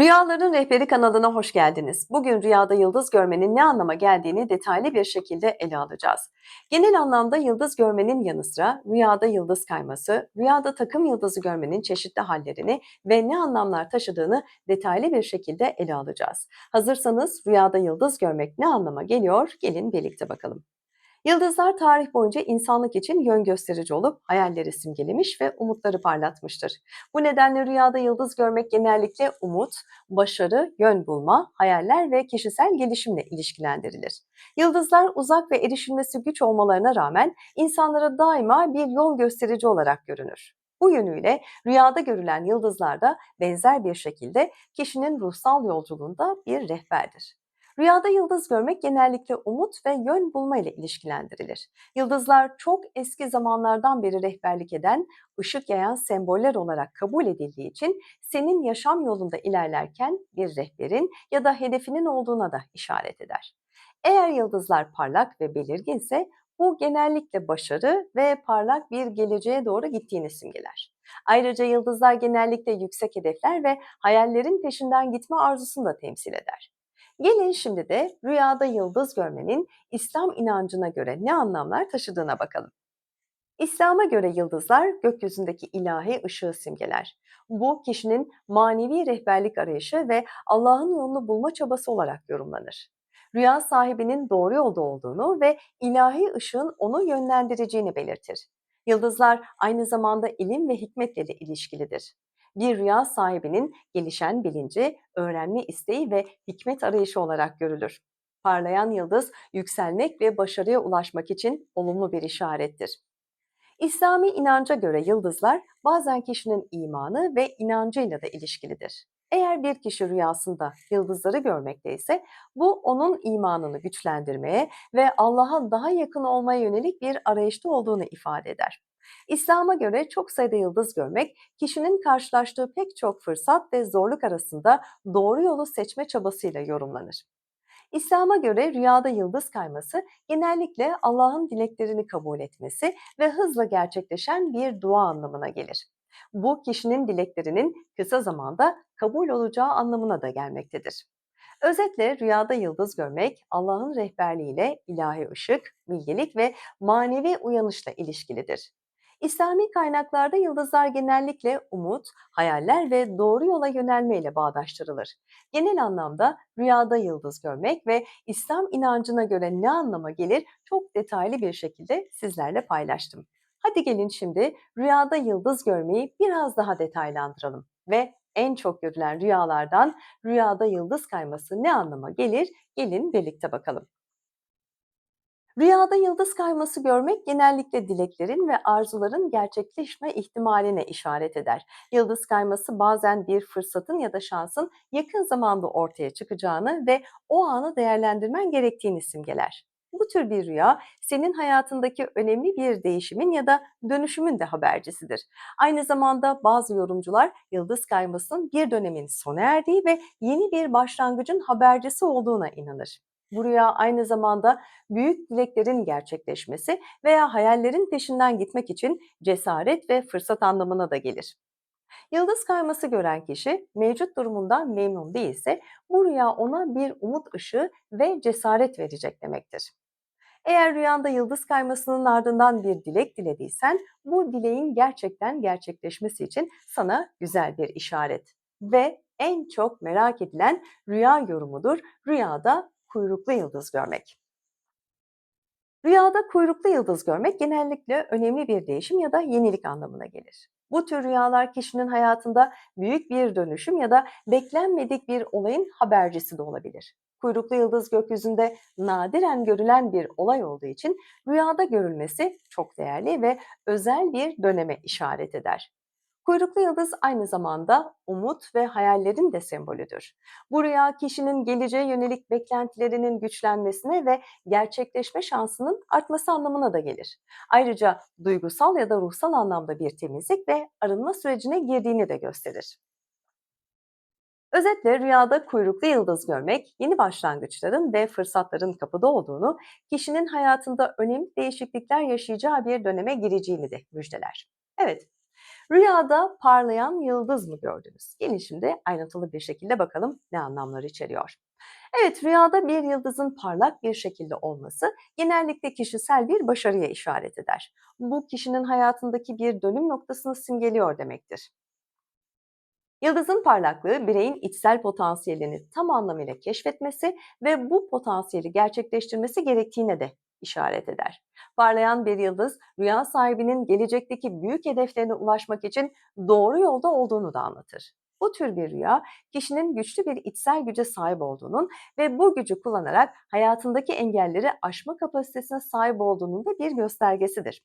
Rüyaların Rehberi kanalına hoş geldiniz. Bugün rüyada yıldız görmenin ne anlama geldiğini detaylı bir şekilde ele alacağız. Genel anlamda yıldız görmenin yanı sıra rüyada yıldız kayması, rüyada takım yıldızı görmenin çeşitli hallerini ve ne anlamlar taşıdığını detaylı bir şekilde ele alacağız. Hazırsanız rüyada yıldız görmek ne anlama geliyor? Gelin birlikte bakalım. Yıldızlar tarih boyunca insanlık için yön gösterici olup hayalleri simgelemiş ve umutları parlatmıştır. Bu nedenle rüyada yıldız görmek genellikle umut, başarı, yön bulma, hayaller ve kişisel gelişimle ilişkilendirilir. Yıldızlar uzak ve erişilmesi güç olmalarına rağmen insanlara daima bir yol gösterici olarak görünür. Bu yönüyle rüyada görülen yıldızlar da benzer bir şekilde kişinin ruhsal yolculuğunda bir rehberdir. Rüyada yıldız görmek genellikle umut ve yön bulma ile ilişkilendirilir. Yıldızlar çok eski zamanlardan beri rehberlik eden, ışık yayan semboller olarak kabul edildiği için senin yaşam yolunda ilerlerken bir rehberin ya da hedefinin olduğuna da işaret eder. Eğer yıldızlar parlak ve belirginse bu genellikle başarı ve parlak bir geleceğe doğru gittiğini simgeler. Ayrıca yıldızlar genellikle yüksek hedefler ve hayallerin peşinden gitme arzusunu da temsil eder. Gelin şimdi de rüyada yıldız görmenin İslam inancına göre ne anlamlar taşıdığına bakalım. İslam'a göre yıldızlar gökyüzündeki ilahi ışığı simgeler. Bu kişinin manevi rehberlik arayışı ve Allah'ın yolunu bulma çabası olarak yorumlanır. Rüya sahibinin doğru yolda olduğunu ve ilahi ışığın onu yönlendireceğini belirtir. Yıldızlar aynı zamanda ilim ve hikmetle de ilişkilidir. Bir rüya sahibinin gelişen bilinci, öğrenme isteği ve hikmet arayışı olarak görülür. Parlayan yıldız yükselmek ve başarıya ulaşmak için olumlu bir işarettir. İslami inanca göre yıldızlar bazen kişinin imanı ve inancıyla da ilişkilidir. Eğer bir kişi rüyasında yıldızları görmekteyse bu onun imanını güçlendirmeye ve Allah'a daha yakın olmaya yönelik bir arayışta olduğunu ifade eder. İslam'a göre çok sayıda yıldız görmek, kişinin karşılaştığı pek çok fırsat ve zorluk arasında doğru yolu seçme çabasıyla yorumlanır. İslam'a göre rüyada yıldız kayması genellikle Allah'ın dileklerini kabul etmesi ve hızla gerçekleşen bir dua anlamına gelir. Bu kişinin dileklerinin kısa zamanda kabul olacağı anlamına da gelmektedir. Özetle rüyada yıldız görmek Allah'ın rehberliğiyle ilahi ışık, bilgelik ve manevi uyanışla ilişkilidir. İslami kaynaklarda yıldızlar genellikle umut, hayaller ve doğru yola yönelme ile bağdaştırılır. Genel anlamda rüyada yıldız görmek ve İslam inancına göre ne anlama gelir çok detaylı bir şekilde sizlerle paylaştım. Hadi gelin şimdi rüyada yıldız görmeyi biraz daha detaylandıralım ve en çok görülen rüyalardan rüyada yıldız kayması ne anlama gelir? Gelin birlikte bakalım. Rüyada yıldız kayması görmek genellikle dileklerin ve arzuların gerçekleşme ihtimaline işaret eder. Yıldız kayması bazen bir fırsatın ya da şansın yakın zamanda ortaya çıkacağını ve o anı değerlendirmen gerektiğini simgeler. Bu tür bir rüya senin hayatındaki önemli bir değişimin ya da dönüşümün de habercisidir. Aynı zamanda bazı yorumcular yıldız kaymasının bir dönemin sona erdiği ve yeni bir başlangıcın habercisi olduğuna inanır. Bu rüya aynı zamanda büyük dileklerin gerçekleşmesi veya hayallerin peşinden gitmek için cesaret ve fırsat anlamına da gelir. Yıldız kayması gören kişi mevcut durumundan memnun değilse bu rüya ona bir umut ışığı ve cesaret verecek demektir. Eğer rüyanda yıldız kaymasının ardından bir dilek dilediysen bu dileğin gerçekten gerçekleşmesi için sana güzel bir işaret. Ve en çok merak edilen rüya yorumudur. Rüyada kuyruklu yıldız görmek. Rüyada kuyruklu yıldız görmek genellikle önemli bir değişim ya da yenilik anlamına gelir. Bu tür rüyalar kişinin hayatında büyük bir dönüşüm ya da beklenmedik bir olayın habercisi de olabilir. Kuyruklu yıldız gökyüzünde nadiren görülen bir olay olduğu için rüyada görülmesi çok değerli ve özel bir döneme işaret eder. Kuyruklu yıldız aynı zamanda umut ve hayallerin de sembolüdür. Bu rüya kişinin geleceğe yönelik beklentilerinin güçlenmesine ve gerçekleşme şansının artması anlamına da gelir. Ayrıca duygusal ya da ruhsal anlamda bir temizlik ve arınma sürecine girdiğini de gösterir. Özetle rüyada kuyruklu yıldız görmek, yeni başlangıçların ve fırsatların kapıda olduğunu, kişinin hayatında önemli değişiklikler yaşayacağı bir döneme gireceğini de müjdeler. Evet, Rüyada parlayan yıldız mı gördünüz? Gelin şimdi ayrıntılı bir şekilde bakalım ne anlamlar içeriyor. Evet, rüyada bir yıldızın parlak bir şekilde olması genellikle kişisel bir başarıya işaret eder. Bu kişinin hayatındaki bir dönüm noktasını simgeliyor demektir. Yıldızın parlaklığı bireyin içsel potansiyelini tam anlamıyla keşfetmesi ve bu potansiyeli gerçekleştirmesi gerektiğine de işaret eder. Parlayan bir yıldız rüya sahibinin gelecekteki büyük hedeflerine ulaşmak için doğru yolda olduğunu da anlatır. Bu tür bir rüya kişinin güçlü bir içsel güce sahip olduğunun ve bu gücü kullanarak hayatındaki engelleri aşma kapasitesine sahip olduğunun da bir göstergesidir.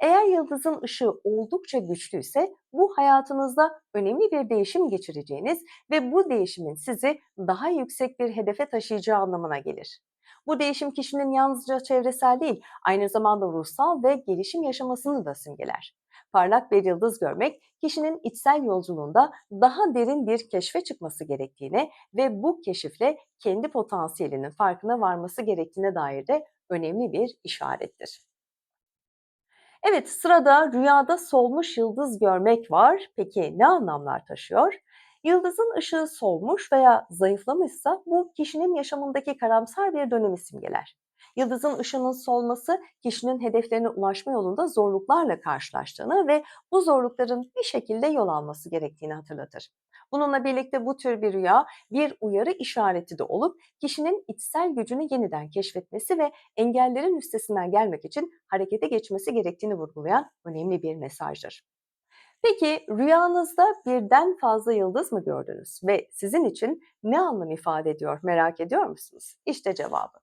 Eğer yıldızın ışığı oldukça güçlüyse bu hayatınızda önemli bir değişim geçireceğiniz ve bu değişimin sizi daha yüksek bir hedefe taşıyacağı anlamına gelir. Bu değişim kişinin yalnızca çevresel değil, aynı zamanda ruhsal ve gelişim yaşamasını da simgeler. Parlak bir yıldız görmek, kişinin içsel yolculuğunda daha derin bir keşfe çıkması gerektiğine ve bu keşifle kendi potansiyelinin farkına varması gerektiğine dair de önemli bir işarettir. Evet, sırada rüyada solmuş yıldız görmek var. Peki ne anlamlar taşıyor? Yıldızın ışığı solmuş veya zayıflamışsa bu kişinin yaşamındaki karamsar bir dönemi simgeler. Yıldızın ışığının solması kişinin hedeflerine ulaşma yolunda zorluklarla karşılaştığını ve bu zorlukların bir şekilde yol alması gerektiğini hatırlatır. Bununla birlikte bu tür bir rüya bir uyarı işareti de olup kişinin içsel gücünü yeniden keşfetmesi ve engellerin üstesinden gelmek için harekete geçmesi gerektiğini vurgulayan önemli bir mesajdır. Peki rüyanızda birden fazla yıldız mı gördünüz ve sizin için ne anlam ifade ediyor merak ediyor musunuz? İşte cevabı.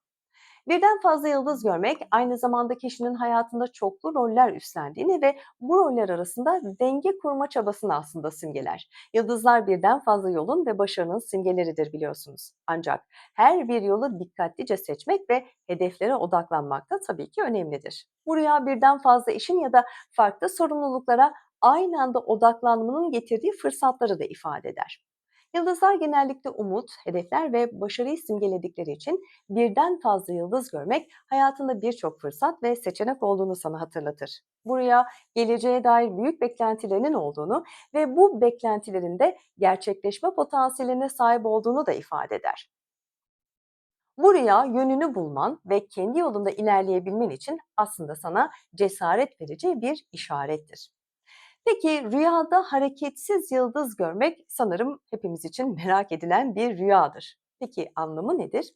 Birden fazla yıldız görmek aynı zamanda kişinin hayatında çoklu roller üstlendiğini ve bu roller arasında denge kurma çabasını aslında simgeler. Yıldızlar birden fazla yolun ve başarının simgeleridir biliyorsunuz. Ancak her bir yolu dikkatlice seçmek ve hedeflere odaklanmak da tabii ki önemlidir. Bu rüya birden fazla işin ya da farklı sorumluluklara aynı anda odaklanmanın getirdiği fırsatları da ifade eder. Yıldızlar genellikle umut, hedefler ve başarıyı simgeledikleri için birden fazla yıldız görmek hayatında birçok fırsat ve seçenek olduğunu sana hatırlatır. Buraya geleceğe dair büyük beklentilerinin olduğunu ve bu beklentilerin de gerçekleşme potansiyeline sahip olduğunu da ifade eder. Bu rüya yönünü bulman ve kendi yolunda ilerleyebilmen için aslında sana cesaret verici bir işarettir. Peki rüyada hareketsiz yıldız görmek sanırım hepimiz için merak edilen bir rüyadır. Peki anlamı nedir?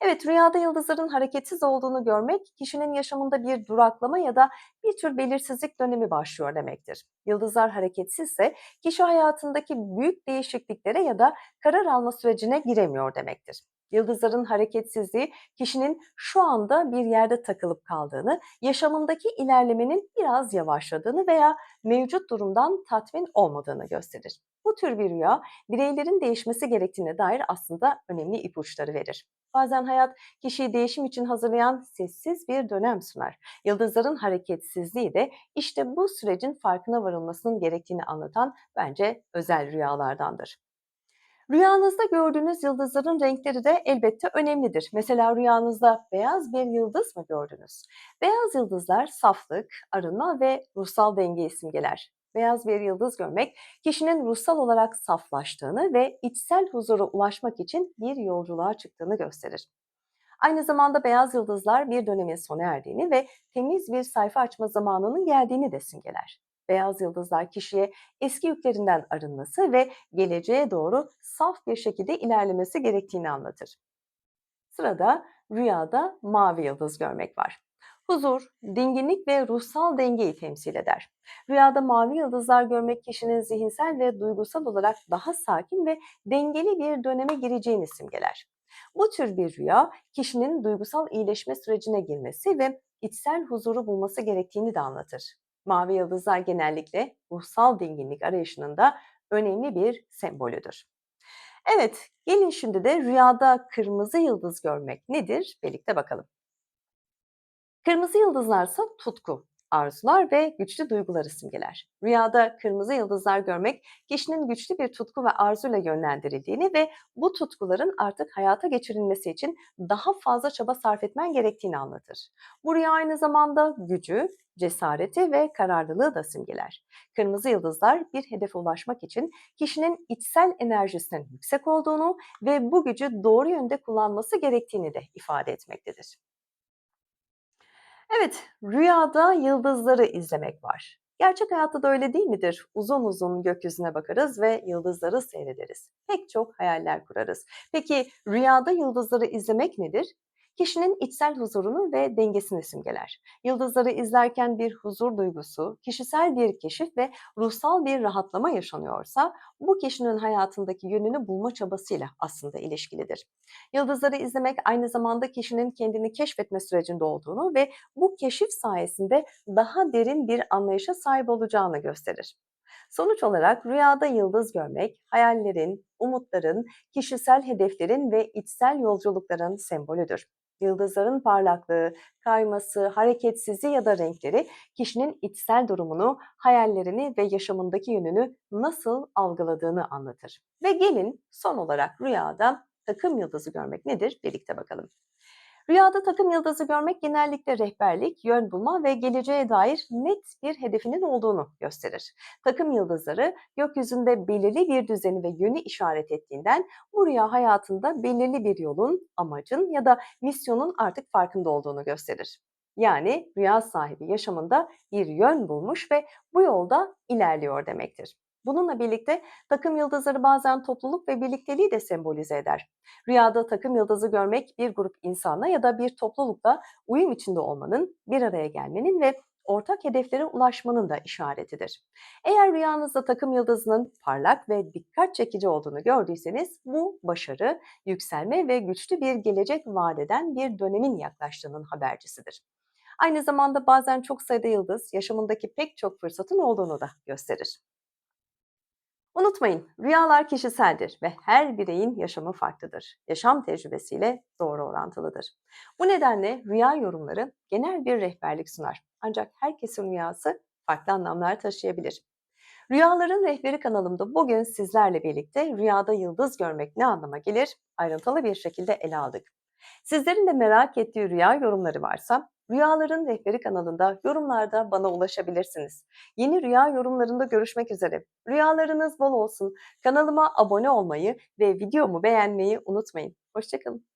Evet, rüyada yıldızların hareketsiz olduğunu görmek, kişinin yaşamında bir duraklama ya da bir tür belirsizlik dönemi başlıyor demektir. Yıldızlar hareketsizse kişi hayatındaki büyük değişikliklere ya da karar alma sürecine giremiyor demektir. Yıldızların hareketsizliği kişinin şu anda bir yerde takılıp kaldığını, yaşamındaki ilerlemenin biraz yavaşladığını veya mevcut durumdan tatmin olmadığını gösterir. Bu tür bir rüya bireylerin değişmesi gerektiğine dair aslında önemli ipuçları verir. Bazen hayat kişiyi değişim için hazırlayan sessiz bir dönem sunar. Yıldızların hareketsizliği de işte bu sürecin farkına varılmasının gerektiğini anlatan bence özel rüyalardandır. Rüyanızda gördüğünüz yıldızların renkleri de elbette önemlidir. Mesela rüyanızda beyaz bir yıldız mı gördünüz? Beyaz yıldızlar saflık, arınma ve ruhsal dengeyi simgeler. Beyaz bir yıldız görmek, kişinin ruhsal olarak saflaştığını ve içsel huzura ulaşmak için bir yolculuğa çıktığını gösterir. Aynı zamanda beyaz yıldızlar bir dönemin sona erdiğini ve temiz bir sayfa açma zamanının geldiğini de simgeler. Beyaz yıldızlar kişiye eski yüklerinden arınması ve geleceğe doğru saf bir şekilde ilerlemesi gerektiğini anlatır. Sırada rüyada mavi yıldız görmek var. Huzur, dinginlik ve ruhsal dengeyi temsil eder. Rüyada mavi yıldızlar görmek kişinin zihinsel ve duygusal olarak daha sakin ve dengeli bir döneme gireceğini simgeler. Bu tür bir rüya kişinin duygusal iyileşme sürecine girmesi ve içsel huzuru bulması gerektiğini de anlatır. Mavi yıldızlar genellikle ruhsal dinginlik arayışının da önemli bir sembolüdür. Evet, gelin şimdi de rüyada kırmızı yıldız görmek nedir? Birlikte bakalım. Kırmızı yıldızlarsa tutku, arzular ve güçlü duyguları simgeler. Rüyada kırmızı yıldızlar görmek kişinin güçlü bir tutku ve arzuyla yönlendirildiğini ve bu tutkuların artık hayata geçirilmesi için daha fazla çaba sarf etmen gerektiğini anlatır. Bu rüya aynı zamanda gücü, cesareti ve kararlılığı da simgeler. Kırmızı yıldızlar bir hedefe ulaşmak için kişinin içsel enerjisinin yüksek olduğunu ve bu gücü doğru yönde kullanması gerektiğini de ifade etmektedir. Evet, rüyada yıldızları izlemek var. Gerçek hayatta da öyle değil midir? Uzun uzun gökyüzüne bakarız ve yıldızları seyrederiz. Pek çok hayaller kurarız. Peki rüyada yıldızları izlemek nedir? Kişinin içsel huzurunu ve dengesini simgeler. Yıldızları izlerken bir huzur duygusu, kişisel bir keşif ve ruhsal bir rahatlama yaşanıyorsa, bu kişinin hayatındaki yönünü bulma çabasıyla aslında ilişkilidir. Yıldızları izlemek aynı zamanda kişinin kendini keşfetme sürecinde olduğunu ve bu keşif sayesinde daha derin bir anlayışa sahip olacağını gösterir. Sonuç olarak rüyada yıldız görmek, hayallerin, umutların, kişisel hedeflerin ve içsel yolculukların sembolüdür. Yıldızların parlaklığı, kayması, hareketsizliği ya da renkleri kişinin içsel durumunu, hayallerini ve yaşamındaki yönünü nasıl algıladığını anlatır. Ve gelin son olarak rüyada takım yıldızı görmek nedir? Birlikte bakalım. Rüyada takım yıldızı görmek genellikle rehberlik, yön bulma ve geleceğe dair net bir hedefinin olduğunu gösterir. Takım yıldızları gökyüzünde belirli bir düzeni ve yönü işaret ettiğinden bu rüya hayatında belirli bir yolun, amacın ya da misyonun artık farkında olduğunu gösterir. Yani rüya sahibi yaşamında bir yön bulmuş ve bu yolda ilerliyor demektir. Bununla birlikte takım yıldızları bazen topluluk ve birlikteliği de sembolize eder. Rüyada takım yıldızı görmek bir grup insanla ya da bir toplulukla uyum içinde olmanın, bir araya gelmenin ve ortak hedeflere ulaşmanın da işaretidir. Eğer rüyanızda takım yıldızının parlak ve dikkat çekici olduğunu gördüyseniz bu başarı, yükselme ve güçlü bir gelecek vadeden bir dönemin yaklaştığının habercisidir. Aynı zamanda bazen çok sayıda yıldız yaşamındaki pek çok fırsatın olduğunu da gösterir. Unutmayın, rüyalar kişiseldir ve her bireyin yaşamı farklıdır. Yaşam tecrübesiyle doğru orantılıdır. Bu nedenle rüya yorumları genel bir rehberlik sunar. Ancak herkesin rüyası farklı anlamlar taşıyabilir. Rüyaların Rehberi kanalımda bugün sizlerle birlikte rüyada yıldız görmek ne anlama gelir ayrıntılı bir şekilde ele aldık. Sizlerin de merak ettiği rüya yorumları varsa Rüyaların Rehberi kanalında yorumlarda bana ulaşabilirsiniz. Yeni rüya yorumlarında görüşmek üzere. Rüyalarınız bol olsun. Kanalıma abone olmayı ve videomu beğenmeyi unutmayın. Hoşçakalın.